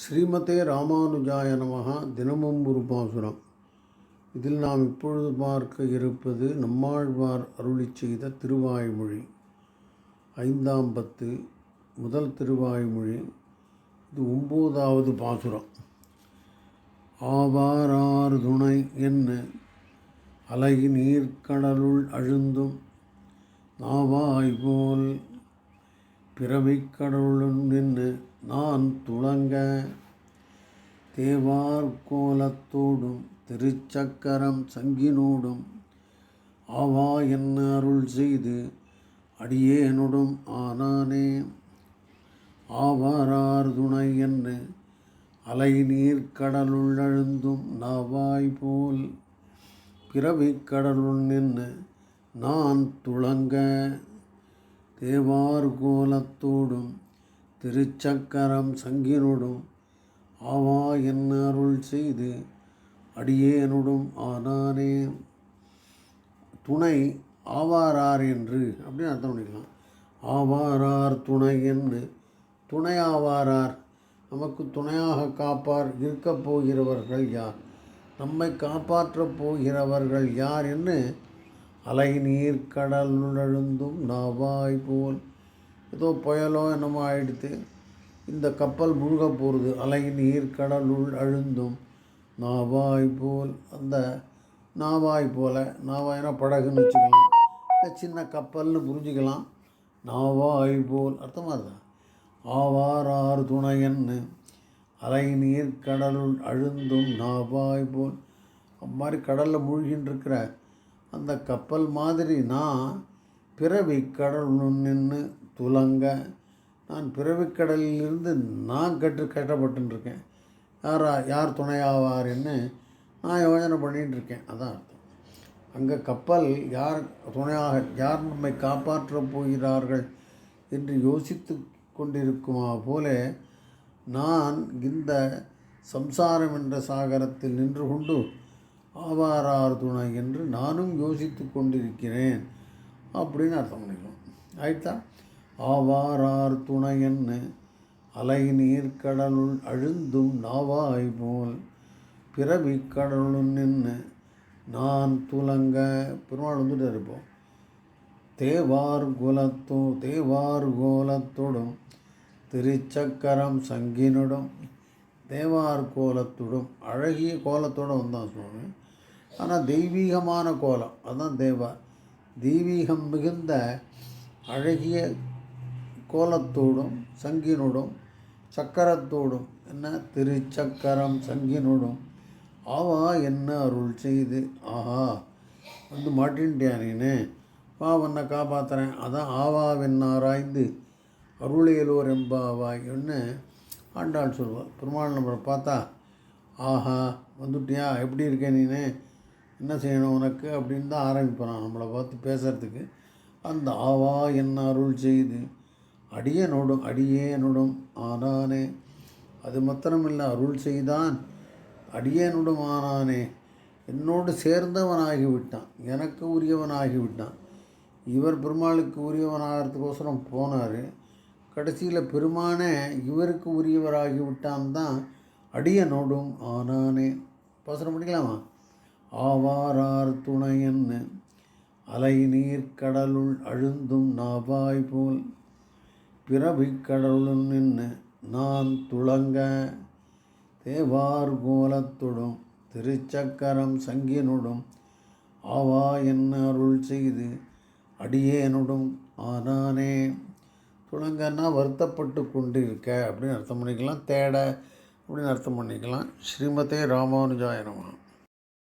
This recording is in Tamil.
ஸ்ரீமதே ராமானுஜாய நமகா தினமும் ஒரு பாசுரம். இதில் நாம் இப்பொழுது பார்க்க இருப்பது நம்மாழ்வார் அருளி செய்த திருவாய்மொழி. ஐந்தாம் பத்து முதல் திருவாய்மொழி. இது ஒம்போதாவது பாசுரம். ஆவாரார் துணை என்ன அலை நீர்க்கடலுள் அழுந்தும் நாவாய் போல் பிறவிக் கடவுளும் நின்று நான் துளங்க. தேவார் கோலத்தோடும் திருச்சக்கரம் சங்கினோடும் ஆவா என்ன அருள் செய்து அடியேனுடும் ஆனானே. ஆவாரார் துணை என்று அலை நீர் கடலுள் அழுந்தும் நாவாய் போல் பிறவிக் கடலுள் நின்று நான் துளங்க. தேவார் கோலத்தோடும் திருச்சக்கரம் சங்கினோடும் ஆவா என் அருள் செய்து அடியேனுடும் ஆனானே. துணை ஆவாரார் என்று அப்படின்னு அர்த்தம் பண்ணிக்கலாம். ஆவாரார் துணை என்று துணை ஆவாரார் நமக்கு துணையாக காப்பார் இருக்கப் போகிறவர்கள் யார்? நம்மை காப்பாற்றப் போகிறவர்கள் யார் என்று அலை நீர் கடல் நுழழுந்தும் நாவாய் போல். ஏதோ புயலோ என்னமோ ஆயிடுத்து. இந்த கப்பல் முழுக போகிறது அலை நீர் கடலுள் அழுந்தும் நாவாய் போல். அந்த நாவாய் போல நாவாய்னா படகுன்னு வச்சுக்கலாம். இந்த சின்ன கப்பல்னு புரிஞ்சுக்கலாம். நாவாய் போல். அர்த்தமாக இருக்கா? ஆவாரார் துணையன்னு அலை நீர் கடலுள் அழுந்தும் நாவாய் போல். அது மாதிரி கடலில் மூழ்கின்னு இருக்கிற அந்த கப்பல் மாதிரி நான் பிறவி கடல் நின்று துலங்க நான் பிறவி கடலிலிருந்து நான் கட்டு கட்டப்பட்டுருக்கேன். யாரா யார் துணையாவார்னு நான் யோசனை பண்ணிகிட்டு இருக்கேன் அதான் அர்த்தம். அங்கே கப்பல் யார் துணையாக யார் நம்மை காப்பாற்றப் போகிறார்கள் என்று யோசித்து கொண்டிருக்குமா போல நான் இந்த சம்சாரம் என்ற சாகரத்தில் நின்று கொண்டு ஆவாரார் துணை என்று நானும் யோசித்து கொண்டிருக்கிறேன் அப்படின்னு அர்த்தம் பண்ணிக்கலாம் ஆயிட்டா ஆவாரார் துணை என்ன? அலை நீர் கடலுள் அழுந்தும் நாவாய் போல் பிறவி கடலுள் நின்று நான் துலங்க பெருமாள் வந்துட்டு இருப்போம் தேவார் குலத்தோ தேவார் கோலத்தோடும் திருச்சக்கரம் சங்கினுடும் தேவார் கோலத்துடும் அழகிய கோலத்தோடு வந்தான் சுவாமி. ஆனால் தெய்வீகமான கோலம். அதுதான் தேவா. தெய்வீகம் மிகுந்த அழகிய கோலத்தோடும் சங்கினோடும் சக்கரத்தோடும் என்ன? திருச்சக்கரம் சங்கினோடும் ஆவா என்ன அருள் செய்து? ஆஹா வந்து மாட்டின்ட்டியா நீனு? வா உன்னை காப்பாற்றுறேன் அதான் ஆவாவென்னாராய்ந்து அருளியலோர் எம்பாவாய்ன்னு ஆண்டாள் சொல்லுவாள் பெருமாள் நம்மளை பார்த்தா ஆஹா வந்துட்டியா? எப்படி இருக்க நீனு? என்ன செய்யணும் உனக்கு? அப்படின்னு தான் ஆரம்பிப்பான் நம்மளை பார்த்து பேசுகிறதுக்கு அந்த ஆவா என்ன அருள் செய்து அடியனோடும் அடியேனுடும் ஆனானே. அது மாத்திரமில்லை அருள் செய்தான் அடியேனுடும் ஆனானே. என்னோடு சேர்ந்தவனாகி விட்டான் எனக்கு உரியவனாகி விட்டான் இவர் பெருமாளுக்கு உரியவனாகிறதுக்கோசரம் போனார். கடைசியில் பெருமானே இவருக்கு உரியவராகி விட்டான் தான் அடியனோடும் ஆனானே. பாசனம் பண்ணிக்கலாமா ஆவாரார் துணையன்னு அலை நீர் கடலுள் அழுந்தும் நாவாய் போல் பிறவிக் கடலுள் நின்று நான் துளங்க தேவார் கோலத்துடும் திருச்சக்கரம் சங்கினுடும் ஆவா என்ன அருள் செய்து அடியேனுடும் ஆனானே. துளங்கன்னா வருத்தப்பட்டு கொண்டிருக்க அப்படின்னு அர்த்தம் பண்ணிக்கலாம். தேட அப்படின்னு அர்த்தம் பண்ணிக்கலாம். ஸ்ரீமதே ராமானுஜாயனமாக